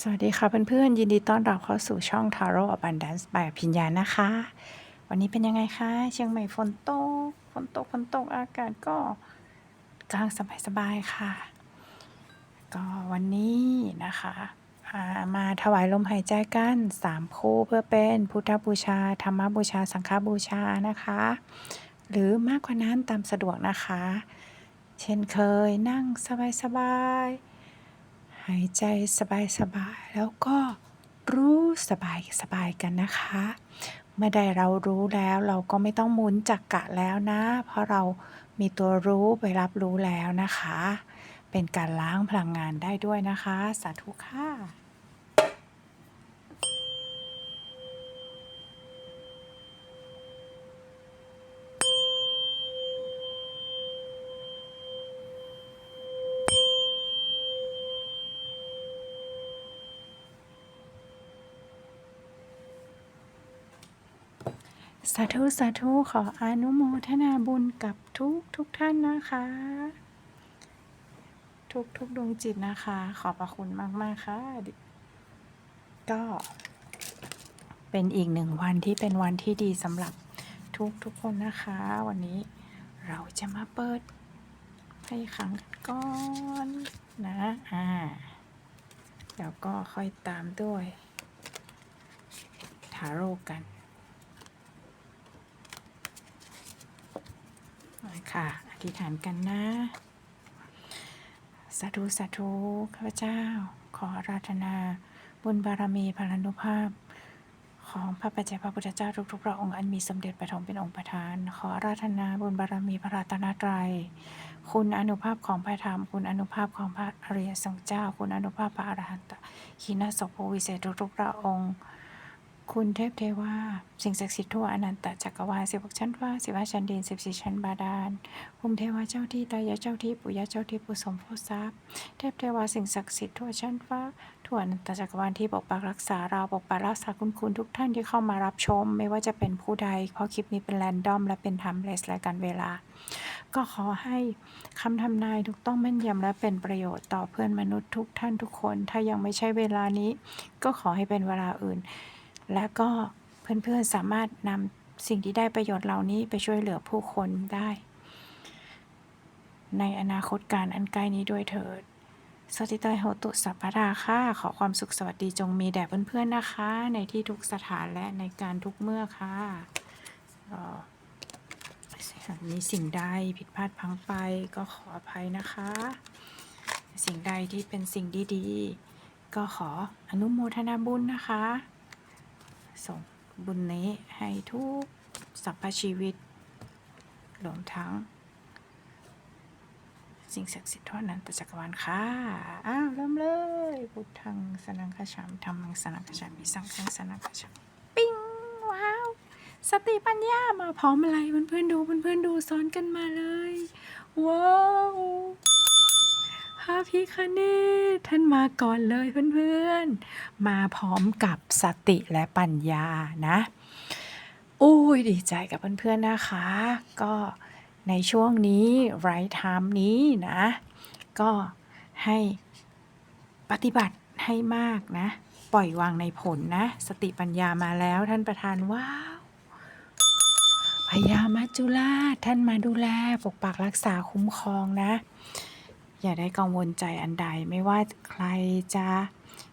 สวัสดีค่ะเพื่อนๆ ยินดีต้อนรับเข้าสู่ช่อง Taro Abundance by พิญญานะคะ วันนี้เป็นยังไงคะ เชียงใหม่ฝนตกฝนตกฝนตกอากาศก็กลางสบายๆค่ะ ก็วันนี้นะคะามาถวายลมหายใจกัน3คู่เพื่อเป็นพุทธบูชา ธรรมบูชา สังฆบูชานะคะ หรือมากกว่านั้นตามสะดวกนะคะ เช่นเคยนั่งสบายๆ หายใจสบายๆ แล้วก็รู้สบายสบายๆกันนะคะ เมื่อใดเรารู้แล้วเราก็ไม่ต้องหมุนจักกะแล้วนะ เพราะเรามีตัวรู้ไปรับรู้แล้วนะคะ เป็นการล้างพลังงานได้ด้วยนะคะ สาธุค่ะ สาธุสาธุขออนุโมทนาบุญกับทุกทุกท่านนะคะ ทุกทุกดวงจิตนะคะ ขอบพระคุณมากๆค่ะ ก็ เป็นอีกหนึ่งวันที่เป็นวันที่ดีสำหรับทุกทุกคนนะคะ วันนี้เราจะมาเปิดให้ขังก่อนนะอ่าแล้วก็ค่อยตามด้วยทาโร่กัน มา ค่ะ อธิษฐานกันนะ สาธุสาธุข้าพเจ้า ขอราธนา บุญบารมีพลานุภาพ ของพระปัจเจกพระพุทธเจ้าทุกๆพระองค์อันมีสมเด็จปฐมเป็นองค์ประธาน ขอราธนาบุญบารมีพระรัตนตรัยคุณอนุภาพของพระธรรม คุณอนุภาพของพระอริยสงฆ์เจ้า คุณอนุภาพพระอรหันตขีณาสพวิเศษทุกๆพระองค์ คุณเทพเทวาสิ่งศักดิ์สิทธิ์ทั่วอนันตจักรวาลสิบหกชั้นฟ้าสิบห้าชั้นดินสิบสี่ชั้นบาดาลภูมิเทวาเจ้าที่ตายาเจ้าที่ปู่ย่าเจ้าที่ปู่สมโพทรัพย์เทพเทวาสิ่งศักดิ์สิทธิ์ทั่วชั้นฟ้าทั่วอนันตจักรวาลที่ปกปักรักษาเราปกปักรักษาคุณคุณทุกท่านที่เข้ามารับชม ไม่ว่าจะเป็นผู้ใด เพราะคลิปนี้เป็นแรนดอมและเป็นไทม์เลสและการเวลา ก็ขอให้คำทำนายถูกต้องแม่นยำและเป็นประโยชน์ต่อเพื่อนมนุษย์ทุกท่านทุกคน ถ้ายังไม่ใช่เวลานี้ ก็ขอให้เป็นเวลาอื่น และก็เพื่อนๆสามารถนำสิ่งที่ได้ประโยชน์เหล่านี้ไปช่วยเหลือผู้คนได้ ในอนาคตการอันใกล้นี้ด้วยเถิดสวัสดิตายโหตุสัพพะราค่ะ ขอความสุขสวัสดีจงมีแด่เพื่อนๆนะคะ ในที่ทุกสถานและในการทุกเมื่อค่ะมีสิ่งใดผิดพลาดพังไปก็ขออภัยนะคะ สิ่งใดที่เป็นสิ่งดีๆ ก็ขออนุโมทนาบุญนะคะ ส่งบุญนี้ให้ทุกสรรพชีวิตรวมทั้ง สิ่งศักดิ์สิทธิ์ทั่วนั้นตจักรวาลค่ะ อ้าว เริ่มเลย พุทธังสนังคฉามธรรมังสนังคฉามิสังฆังสนังคฉามปิ้ง ว้าว สติปัญญามาพร้อมอะไรเพื่อนๆดูเพื่อนๆดูซ้อนกันมาเลย ว้าว พระพิคเนศท่านมาก่อนเลยเพื่อนๆ มาพร้อมกับสติและปัญญานะอุ้ยดีใจกับเพื่อนๆนะคะ ก็ในช่วงนี้ไรท์ไทม์นี้นะ ก็ให้ปฏิบัติให้มากนะ ปล่อยวางในผลนะ สติปัญญามาแล้วท่านประธานว้าวพญามัจจุราชท่านมาดูแลปกปักรักษาคุ้มครองนะ อย่าได้กังวลใจอันใดไม่ว่าใครจะ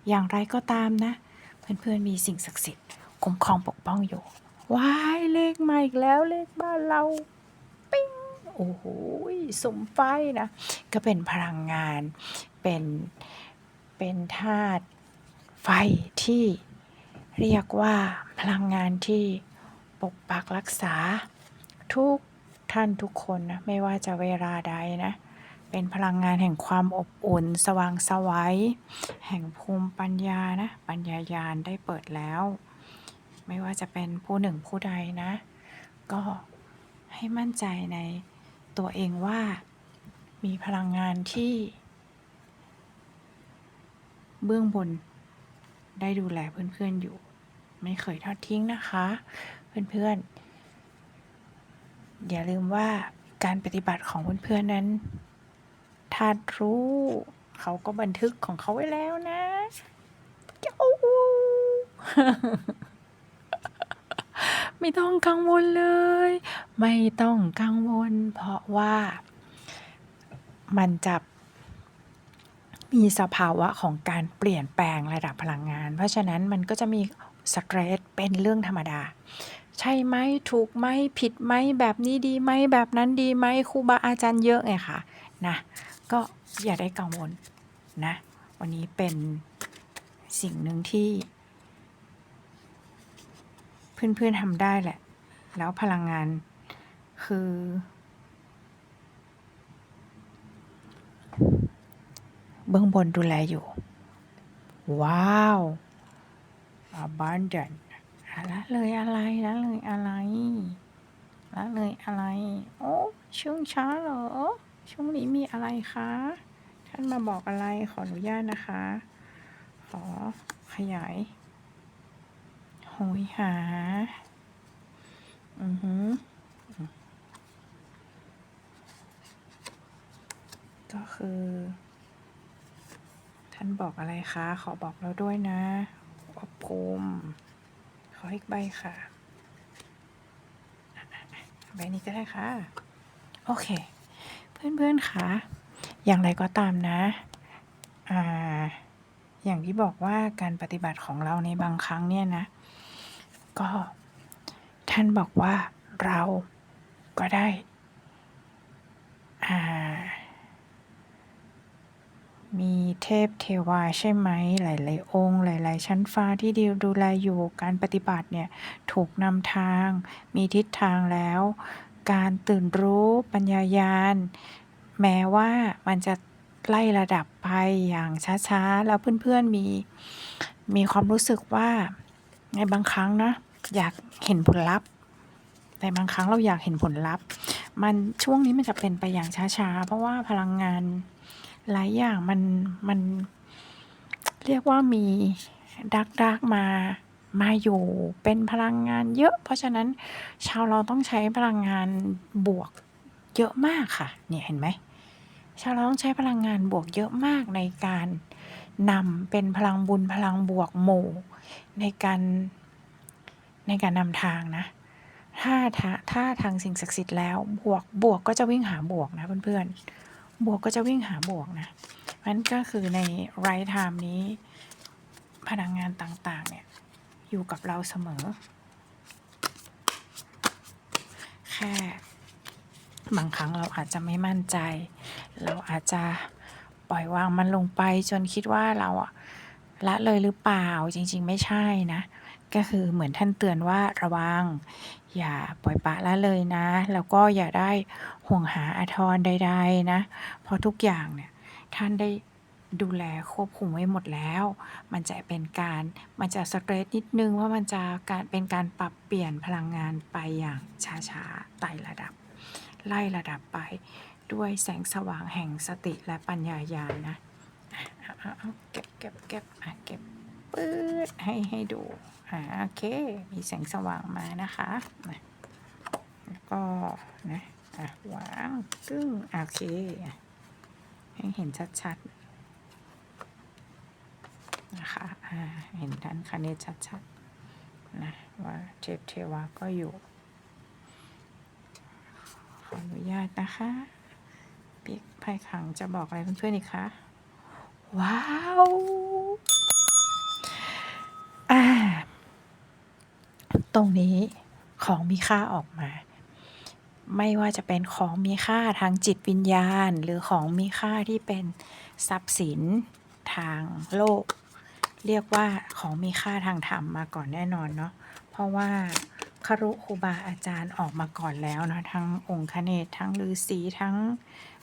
อย่างไรก็ตามนะ เพื่อนๆมีสิ่งศักดิ์สิทธิ์คุ้มครองปกป้องอยู่ว้ายเลขมาอีกแล้วเลขบ้านเราปิ้งโอ้โหสมไฟนะ ก็เป็นพลังงานเป็นเป็นธาตุไฟที่เรียกว่าพลังงานที่ปกปักรักษาทุกท่านทุกคนนะ ไม่ว่าจะเวลาใดนะ เป็นพลังงานแห่งความอบอุ่น สว่างสวัยแห่งภูมิปัญญานะ ปัญญายาณได้เปิดแล้ว ไม่ว่าจะเป็นผู้หนึ่งผู้ใดนะ ก็ให้มั่นใจในตัวเองว่ามีพลังงานที่ เบื้องบนได้ดูแลเพื่อนๆอยู่ ไม่เคยทอดทิ้งนะคะ เพื่อนๆอย่าลืมว่าการปฏิบัติของเพื่อนๆนั้น ถ้ารู้ เขาก็บันทึกของเขาไว้แล้วนะเจ้าไม่ต้องกังวลเลย ไม่ต้องกังวล เพราะว่ามันจะมีสภาวะของการเปลี่ยนแปลงระดับพลังงาน เพราะฉะนั้นมันก็จะมีสเตรสเป็นเรื่องธรรมดา ใช่ไหมถูกไหมผิดไหมแบบนี้ดีไหมแบบนั้นดีไหมครูบาอาจารย์เยอะไงค่ะนะ ก็อย่าได้กังวลนะ วันนี้เป็นสิ่งหนึ่งที่ เพื่อนๆทำได้แหละ แล้วพลังงานคือ เบื้องบนดูแลอยู่ ว้าว abundant ละเลยอะไรละเลยอะไรละเลยอะไร โอ้ช่วงเช้าเหรอ ช่วงนี้มีอะไรคะ ท่านมาบอกอะไรขออนุญาตนะคะ ขอขยายโหยหา อือหือก็คือ ท่านบอกอะไรคะ ขอบอกเราด้วยนะอบภูมิขออีกใบค่ะ ใบนี้ก็ได้ค่ะ โอเค เพื่อนๆคะอย่างไรก็ตามนะอ่าอย่างที่บอกว่าการปฏิบัติของเราในบางครั้งเนี่ยนะ ก็ท่านบอกว่าเราก็ได้อ่ามีเทพเทวาใช่ไหม หลาย ๆ องค์ หลาย ๆ ชั้นฟ้าที่ดีดูแลอยู่การปฏิบัติเนี่ย ถูกนำทาง มีทิศทางแล้ว การตื่นรู้ปัญญายาณ แม้ว่ามันจะไล่ระดับไปอย่างช้าๆ แล้วเพื่อนๆมีมีความรู้สึกว่าในบางครั้งนะอยากเห็นผลลัพธ์แต่บางครั้งเราอยากเห็นผลลัพธ์ มันช่วงนี้มันจะเป็นไปอย่างช้าๆ เพราะว่าพลังงานหลายอย่างมันมันเรียกว่ามีดักดักมา มาอยู่เป็นพลังงานเยอะ เพราะฉะนั้นชาวเราต้องใช้พลังงานบวกเยอะมากค่ะ เนี่ยเห็นไหมชาวเราต้องใช้พลังงานบวกเยอะมากในการนำเป็นพลังบุญพลังบวกหมู่ในการในการนำทางนะ ถ้าถ้าถ้าทางสิ่งศักดิ์สิทธิ์แล้วบวกบวกก็จะวิ่งหาบวกนะเพื่อนๆ บวกก็จะวิ่งหาบวกนะมันก็คือในไรไทม์นี้พลังงานต่างๆเนี่ย อยู่กับเราเสมอ แค่บางครั้งเราอาจจะไม่มั่นใจ เราอาจจะปล่อยวางมันลงไปจนคิดว่าเราอะละเลยหรือเปล่าจริง ๆ ไม่ใช่นะ ก็คือเหมือนท่านเตือนว่าระวัง อย่าปล่อยปะละเลยนะ แล้วก็อย่าได้ห่วงหาอาทรใด ๆ นะ เพราะทุกอย่างเนี่ยท่านได้ ดูแลควบคุมไว้หมดแล้ว มันจะเป็นการมันจะสเตรสนิดนึงว่ามันจะการเป็นการปรับเปลี่ยนพลังงานไปอย่างช้าๆไต่ระดับ ไล่ระดับไปด้วยแสงสว่างแห่งสติและปัญญายาณนะเก็บเก็บเก็บอะเก็บปื๊ดให้ให้ดูอ่าโอเค มีแสงสว่างมานะคะแล้วก็นะอะวางกึ้งโอเคให้เห็นชัดๆ นะคะเห็นท่านคเนศชัดๆนะว่าเทพเทวาก็อยู่ ขออนุญาตนะคะปีกไพ่ขังจะบอกอะไรเพื่อนๆอีกคะ ว้าวอ่าตรงนี้ของมีค่าออกมา ไม่ว่าจะเป็นของมีค่าทางจิตวิญญาณ หรือของมีค่าที่เป็นทรัพย์สินทางโลก เรียกว่าของมีค่าทางธรรมมาก่อนแน่นอนเนาะเพราะว่าคารุครูบาอาจารย์ออกมาก่อนแล้วนะทั้งองค์คเนศทั้งฤาษีทั้ง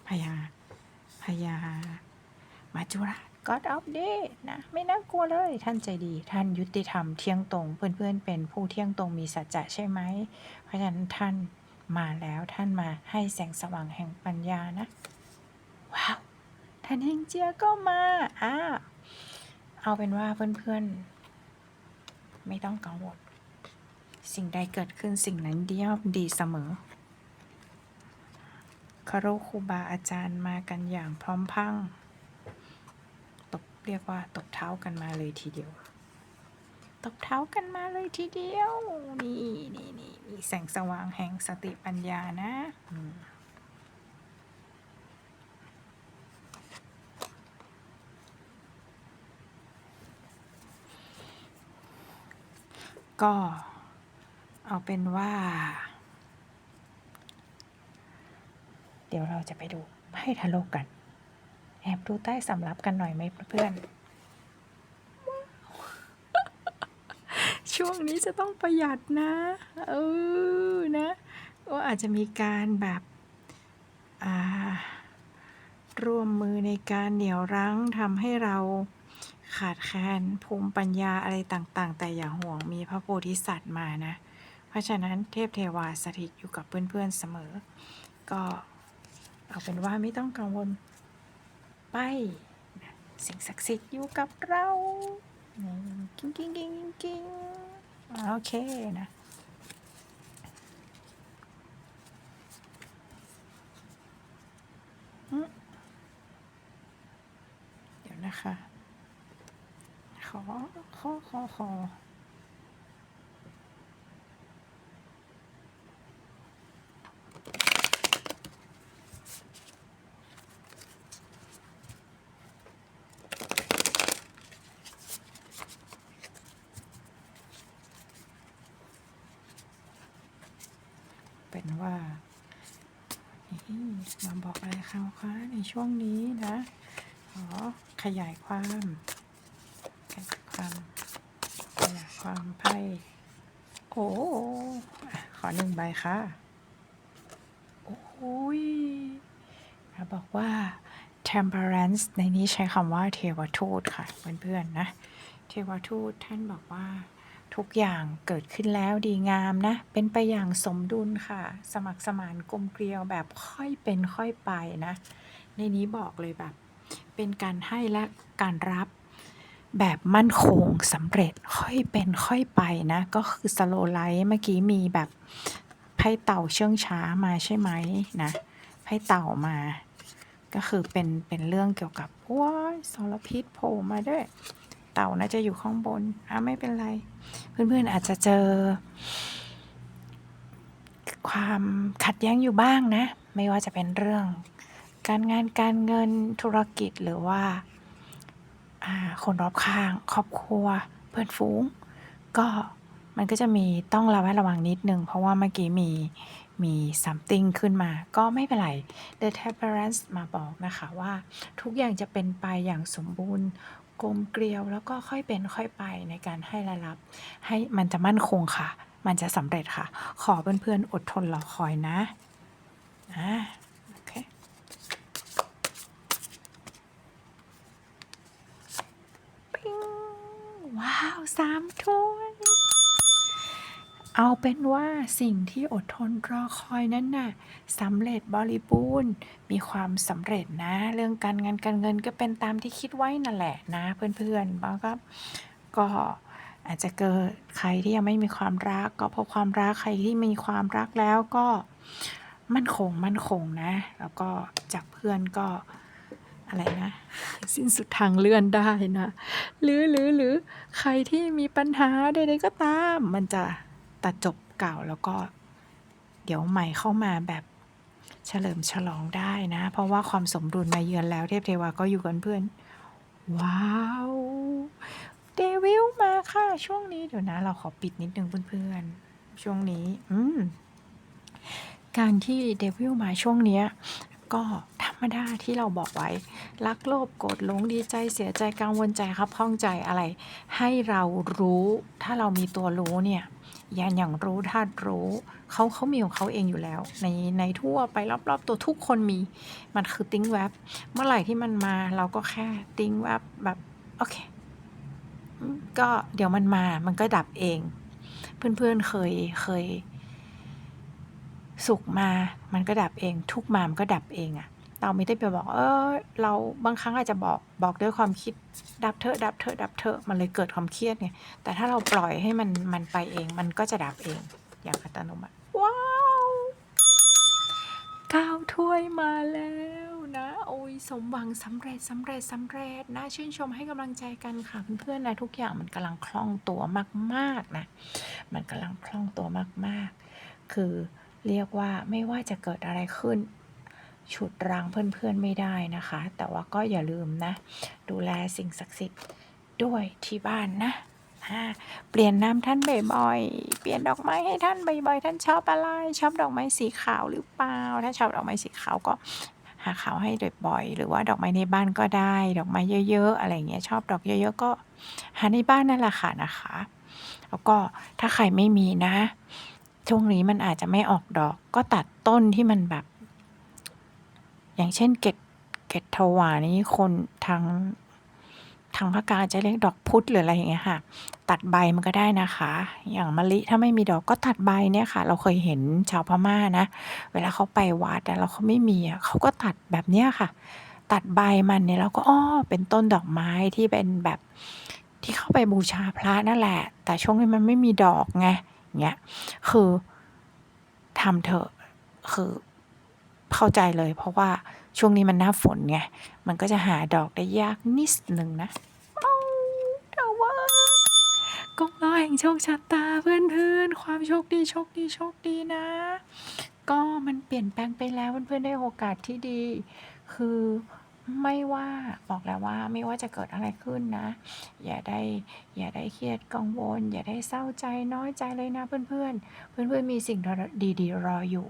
พญาพญามาจุราช God of Day นะ ไม่น่ากลัวเลยท่านใจดี ท่านยุติธรรมเที่ยงตรง เพื่อนๆเป็นผู้เที่ยงตรงมีสัจจะใช่ไหม เพราะฉะนั้นท่านมาแล้วท่านมาให้แสงสว่างแห่งปัญญานะ ว้าว ท่านเฮงเจียก็มาอ่า เอาเป็นว่าเพื่อนๆ ไม่ต้องกังวล สิ่งใดเกิดขึ้นสิ่งนั้นดีย่อมดีเสมอคารุครูบาอาจารย์มากันอย่างพร้อมพังตบเรียกว่าตบเท้ากันมาเลยทีเดียว ตบเท้ากันมาเลยทีเดียว นี่นี่นี่แสงสว่างแห่งสติปัญญานะ ก็เอาเป็นว่า เดี๋ยวเราจะไปดูไพ่ทะโลกกัน แอบดูใต้สำรับกันหน่อยไหมเพื่อน ช่วงนี้จะต้องประหยัดนะ เออ นะก็อาจจะมีการแบบร่วมมือในการเหนี่ยวรั้งทำให้เรา ขาดแคลนภูมิปัญญาอะไรต่างๆ แต่อย่าห่วงมีพระโพธิสัตว์มานะ เพราะฉะนั้นเทพเทวาสถิตอยู่กับเพื่อนๆเสมอ ก็เอาเป็นว่าไม่ต้องกังวลไปสิ่งศักดิ์สิทธิ์อยู่กับเรากิ้งกิ้งกิ้งกิ้งโอเคนะเดี๋ยวนะคะ อขอขอขอเป็นว่านี่มาบอกอะไรเขาคะในช่วงนี้นะขอขยายความ ความความไพ่โอ้ขอหนึ่งใบค่ะ โอ้ยเขาบอกว่า temperance ในนี้ใช้คำว่าเทวทูตค่ะ เพื่อนๆนะ เทวทูตท่านบอกว่าทุกอย่างเกิดขึ้นแล้วดีงามนะ เป็นไปอย่างสมดุลค่ะ สมัครสมานกลมเกลียวแบบค่อยเป็นค่อยไปนะ ในนี้บอกเลยแบบ เป็นการให้และการรับ แบบมั่นคงสำเร็จค่อยเป็นค่อยไปนะ ก็คือสโลไลท์เมื่อกี้มีแบบไพ่เต่าเชื่องช้ามาใช่ไหมนะไพ่เต่ามา ก็คือเป็นเป็นเรื่องเกี่ยวกับว้ายสารพิษโผล่มาด้วย เต่าน่าจะอยู่ข้างบนอะไม่เป็นไร เพื่อนๆอาจจะเจอ ความขัดแย้งอยู่บ้างนะ ไม่ว่าจะเป็นเรื่อง การงานการเงินธุรกิจหรือว่าอ่า คนรอบข้าง ครอบครัว เพื่อนฝูง ก็มันก็จะมีต้องระแวดระวังนิดนึง เพราะว่าเมื่อกี้มีมี something ขึ้นมา ก็ไม่เป็นไร The Temperance มาบอกนะคะว่า ทุกอย่างจะเป็นไปอย่างสมบูรณ์กลมเกลียวแล้วก็ค่อยเป็นค่อยไปในการให้และรับ ให้มันจะมั่นคงค่ะ มันจะสำเร็จค่ะ ขอเพื่อนๆอดทนรอคอยนะอ่าโอเค ปิ้ง ว้าวสามถ้วยเอาเป็นว่าสิ่งที่อดทนรอคอยนั้นน่ะสำเร็จบริบูรณ์ มีความสำเร็จนะ เรื่องการงานการเงินก็เป็นตามที่คิดไว้นั่นแหละนะ เพื่อนๆแล้วก็ก็อาจจะเกิดใครที่ยังไม่มีความรัก ก็พบความรักใครที่มีความรักแล้วก็มั่นคงมั่นคงนะ แล้วก็จากเพื่อนก็ อะไรนะ สิ้นสุดทางเลื่อนได้นะ หรือหรือหรือใครที่มีปัญหาใดๆก็ตาม มันจะตัดจบเก่าแล้วก็ เดี๋ยวใหม่เข้ามาแบบเฉลิมฉลองได้นะ เพราะว่าความสมดุลมาเยือนแล้วเทพเทวาก็อยู่กันเพื่อน ว้าวเดวิลมาค่ะ ช่วงนี้เดี๋ยวนะ เราขอปิดนิดนึงเพื่อนๆ ช่วงนี้ อืมการที่เดวิลมาช่วงเนี้ยก็ธ รมดาที่เราบอกไว้ รักโลภโกรธหลงดีใจเสียใจกังวลใจครับข้องใจอะไร ให้เรารู้ถ้าเรามีตัวรู้เนี่ยอย่างอย่างรู้ธาตุรู้เขาเขามีของเขาเองอยู่แล้ว ในในทั่วไปรอบๆ ตัวทุกคนมีมันคือติ้งแวบเมื่อไหร่ที่มันมาเราก็แค่ติ้งแวบแบบโอเคก็เดี๋ยวมันมามันก็ดับเอง เพื่อนๆเคยเคย สุขมา มันก็ดับเอง ทุกมามันก็ดับเองอะ เราไม่ได้ไปบอก เออ เราบางครั้งอาจจะบอกบอกด้วยความคิดดับเถอะดับเถอะดับเถอะมันเลยเกิดความเครียดไงแต่ถ้าเราปล่อยให้มันมันไปเองมันก็จะดับเองอย่างอัตโนมัติว้าวก้าถ้วยมาแล้วนะ โอ้ยสมหวังสำเร็จสำเร็จสำเร็จน่าชื่นชมให้กำลังใจกันค่ะเพื่อนๆนะทุกอย่างมันกำลังคล่องตัวมากๆนะ มันกำลังคล่องตัวมากๆ คือเรียกว่าไม่ว่าจะเกิดอะไรขึ้น ฉุดรั้งเพื่อนๆไม่ได้นะคะ แต่ว่าก็อย่าลืมนะ ดูแลสิ่งศักดิ์สิทธิ์ด้วยที่บ้านนะเปลี่ยนน้ำท่านบ่อยๆ เปลี่ยนดอกไม้ให้ท่านบ่อยๆ ท่านชอบอะไร ชอบดอกไม้สีขาวหรือเปล่า ถ้าชอบดอกไม้สีขาวก็หาขาวให้บ่อยๆ หรือว่าดอกไม้ในบ้านก็ได้ ดอกไม้เยอะๆ อะไรเงี้ย ชอบดอกเยอะๆ ก็หาในบ้านนั่นแหละค่ะนะคะ แล้วก็ถ้าใครไม่มีนะ ช่วงนี้มันอาจจะไม่ออกดอก ก็ตัดต้นที่มันแบบ อย่างเช่นเกตเกตถวานี่คนทางทางภาคกลางจะเรียกดอกพุธหรืออะไรอย่างเงี้ยค่ะ ตัดใบมันก็ได้นะคะ อย่างมะลิถ้าไม่มีดอกก็ตัดใบเนี่ยค่ะ เราเคยเห็นชาวพม่านะ เวลาเขาไปวัดแต่เราเขาไม่มีเขาก็ตัดแบบเนี้ยค่ะ ตัดใบมันเนี่ยเราก็อ้อเป็นต้นดอกไม้ที่เป็นแบบที่เข้าไปบูชาพระนั่นแหละ แต่ช่วงนี้มันไม่มีดอกไงอย่างเงี้ยคือทำเถอะคือ เข้าใจเลย เพราะว่าช่วงนี้มันหน้าฝนไง มันก็จะหาดอกได้ยากนิดหนึ่งนะเอ้าแต่ว่ากงล้อแห่งโชคชะตาเพื่อนๆ ความโชคดีโชคดีโชคดีนะ ก็มันเปลี่ยนแปลงไปแล้วเพื่อนๆได้โอกาสที่ดี คือไม่ว่าบอกแล้วว่าไม่ว่าจะเกิดอะไรขึ้นนะ อย่าได้อย่าได้เครียดกังวล อย่าได้เศร้าใจน้อยใจเลยนะเพื่อนๆ เพื่อนๆมีสิ่งดีๆรออยู่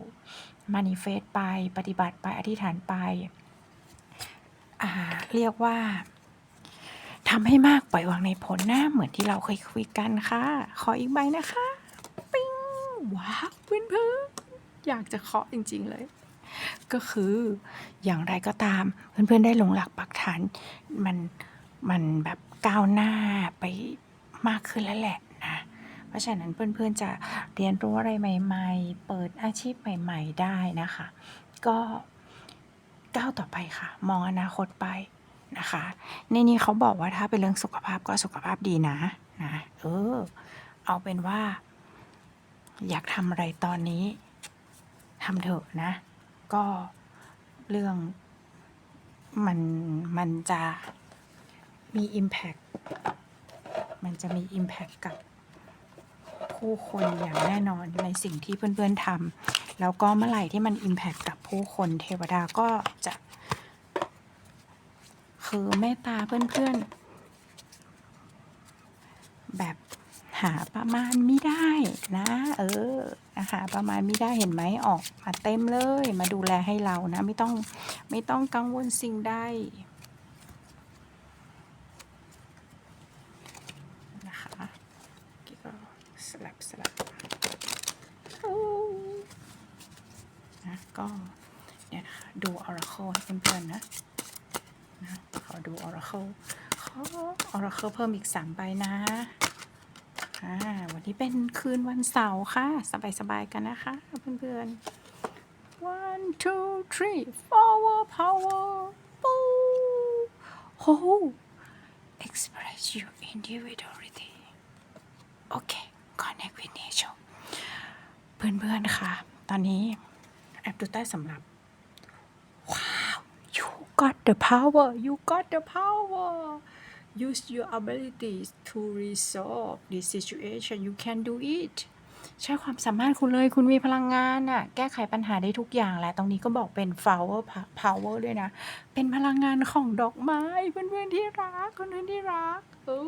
มานิเฟสไป ปฏิบัติไปอธิษฐานไป เรียกว่าทำให้มากปล่อยวางในผลนะเหมือนที่เราเคยคุยกันค่ะ ขออีกใบนะคะ ปิ้งว้าวเพื่อนๆอยากจะเคาะจริง ๆเลย ก็คืออย่างไรก็ตาม เพื่อนๆได้ลงหลักปักฐานมันมันแบบก้าวหน้าไปมากขึ้นแล้วแหละ เพราะฉะนั้นเพื่อนๆจะเรียนรู้อะไรใหม่ ๆ เปิดอาชีพใหม่ ๆ ได้นะคะ ก็ก้าวต่อไปค่ะ มองอนาคตไปนะคะ ในนี้เขาบอกว่าถ้าเป็นเรื่องสุขภาพก็สุขภาพดีนะนะเออเอาเป็นว่า อยากทำอะไรตอนนี้ทำเถอะนะ ก็เรื่องมันมันจะมี Impact มันจะมี Impact กับ ผู้คนอย่างแน่นอนในสิ่งที่เพื่อนๆทำแล้วก็เมื่อไหร่ที่มัน Impact กับผู้คนเทวดาก็จะ คือเมตตาเพื่อนๆ แบบหาประมาณไม่ได้นะ เออหาประมาณไม่ได้เห็นไหมออกมาเต็มเลย มาดูแลให้เรานะ ไม่ต้องไม่ต้องกังวลสิ่งใดนะคะก็ส ลับสลับนะก็เนี่ยนะคะดู Oracle ให้เพื่อนๆนะนะขอดู Oracle ขอ Oracle เพิ่มอีกสามใบนะอ่าวันนี้เป็นคืนวันเสาร์ค่ะ สบายๆกันนะคะ เพื่อนๆ one two three power power ปูโห express your individual โอเค connect with nature เพื่อนๆค่ะ ตอนนี้แอปดูใต้สำหรับ ว้าว you got the power you got the power use your abilities to resolve this situation you can do it ใช้ความสามารถคุณเลย คุณมีพลังงานน่ะแก้ไขปัญหาได้ทุกอย่างแหละตรงนี้ก็บอกเป็น flower power ด้วยนะ เป็นพลังงานของดอกไม้ เพื่อนๆที่รักเพื่อนที่รักโอ้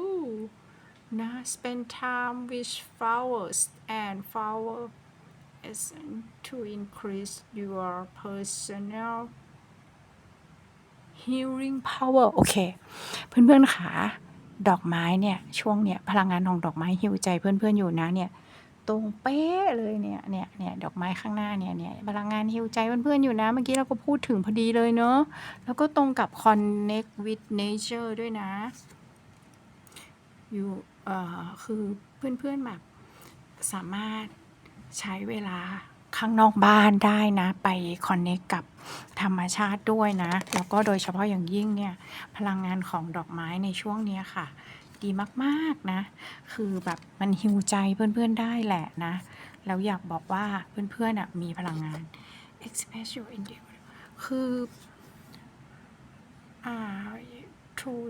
นะ spend time with flowers and flower essence to increase your personal healing power โอเค เพื่อนๆค่ะดอกไม้เนี่ย ช่วงเนี้ยพลังงานของดอกไม้ฮิวใจเพื่อนๆอยู่นะเนี่ย ตรงเป๊ะเลยเนี่ยเนี่ยเนี่ยดอกไม้ข้างหน้าเนี่ยเนี่ยพลังงานฮิวใจเพื่อนๆอยู่นะ เมื่อกี้เราก็พูดถึงพอดีเลยเนาะแล้วก็ตรงกับ connect with nature ด้วยนะ อยู่เอ่อคือเพื่อนๆแบบสามารถ ใช้เวลาข้างนอกบ้านได้นะ ไปคอนเน c t กับธรรมชาติด้วยนะ แล้วก็โดยเฉพาะอย่างยิ่งเนี่ย พลังงานของดอกไม้ในช่วงนี้ค่ะ ดีมากๆนะ คือแบบมันฮิวใจเพื่อนๆได้แหละนะ แล้วอยากบอกว่าเพื่อนๆอะมีพลังงาน express your individual คือ are too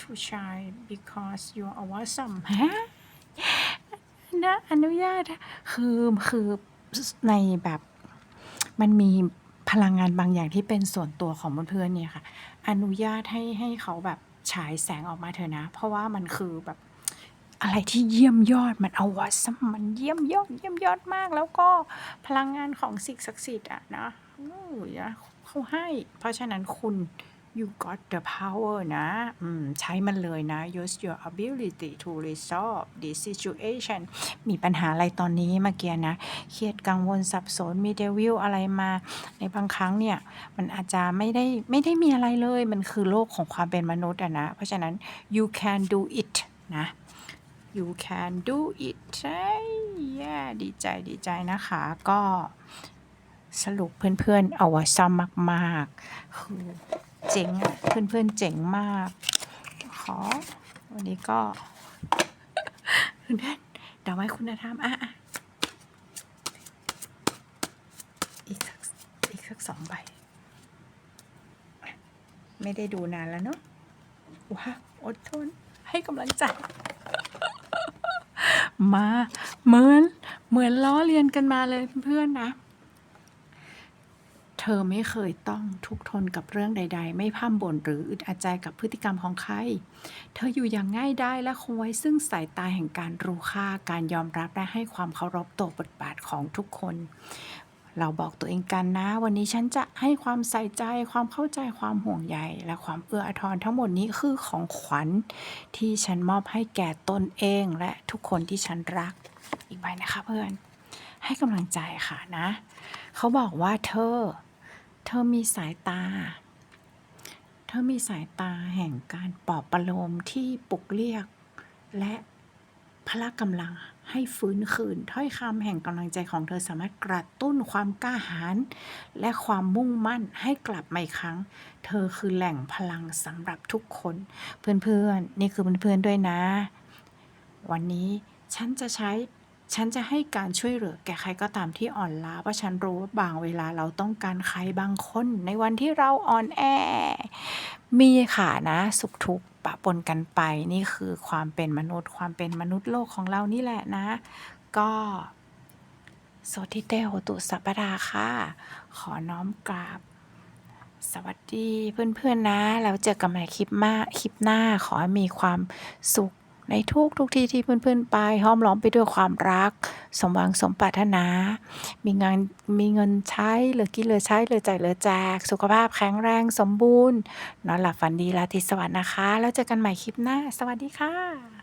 too shy because you are awesome ฮะ นะอนุญาตคือคือในแบบมันมีพลังงานบางอย่างที่เป็นส่วนตัวของเพื่อนๆเนี่ยค่ะ อนุญาตให้ให้เขาแบบฉายแสงออกมาเถอะนะ เพราะว่ามันคือแบบอะไรที่เยี่ยมยอดมันเอาวะซัมมันเยี่ยมยอดเยี่ยมยอดมาก แล้วก็พลังงานของสิ่งศักดิ์สิทธิ์อะนะอู้ยนะเขาให้ เพราะฉะนั้นคุณ you got the power นะใช้มันเลยนะ use your ability to resolve this situation มีปัญหาอะไรตอนนี้เมื่อกี้นะ เครียดกังวลสับสน มีเดวิลอะไรมา ในบางครั้งเนี่ย มันอาจจะไม่ได้ไม่ได้มีอะไรเลย มันคือโลกของความเป็นมนุษย์อะนะ เพราะฉะนั้น you can do it นะ you can do it ใช่แย่ดีใจดีใจนะคะก็สรุปเพื่อนๆเอาไว้ซ้ำมาก ๆ คือ เจ๋งอะเพื่อนๆเจ๋งมาก ขอ วันนี้ก็ เพื่อนๆดอกไม้คุณธรรมอะอะอีกสักอีกสักสองใบ ไม่ได้ดูนานแล้วเนาะว้าอดทน ให้กำลังใจ มาเหมือนเหมือนล้อเลียนกันมาเลยเพื่อนๆนะ เธอไม่เคยต้องทุกทนกับเรื่องใด ๆ ไม่พ่ำบ่นหรืออึดอัดใจกับพฤติกรรมของใคร เธออยู่อย่างง่ายได้และคงไว้ซึ่งสายตาแห่งการรู้ค่าการยอมรับและให้ความเคารพต่อบทบาทของทุกคน เราบอกตัวเองกันนะ วันนี้ฉันจะให้ความใส่ใจ ความเข้าใจความห่วงใยและความเอื้ออาทรทั้งหมดนี้คือของขวัญ ที่ฉันมอบให้แก่ตนเองและทุกคนที่ฉันรัก อีกใบนะคะเพื่อน ให้กำลังใจค่ะนะ เขาบอกว่าเธอ เธอมีสายตา เธอมีสายตาแห่งการปลอบประโลมที่ปลุกเรียก และพละกำลังให้ฟื้นคืนถ้อยคำแห่งกำลังใจของเธอสามารถกระตุ้นความกล้าหาญและความมุ่งมั่นให้กลับมาอีกครั้ง เธอคือแหล่งพลังสำหรับทุกคน เพื่อนๆนี่คือเพื่อนๆด้วยนะ วันนี้ฉันจะใช้ ฉันจะให้การช่วยเหลือแก่ใครก็ตามที่อ่อนล้าเพราะฉันรู้ว่าบางเวลาเราต้องการใครบางคน ในวันที่เราอ่อนแอ มีค่ะนะ สุขทุกข์ปะปนกันไปนี่คือความเป็นมนุษย์ ความเป็นมนุษย์โลกของเรานี่แหละนะ ก็โสติเตโหตุสัปดาค่ะ ขอน้อมกราบ สวัสดีเพื่อนๆนะ แล้วเจอกันใหม่คลิปมาคลิปหน้าขอให้มีความสุข ในทุกทุกที่ที่เพื่อนๆไปห้อมล้อมไปด้วยความรัก สมหวังสมปรารถนา มีงานมีเงินใช้เหลือกินเหลือใช้เหลือจ่ายเหลือแจก สุขภาพแข็งแรงสมบูรณ์ นอนหลับฝันดีราตรีสวัสดิ์นะคะ แล้วเจอกันใหม่คลิปหน้า สวัสดีค่ะ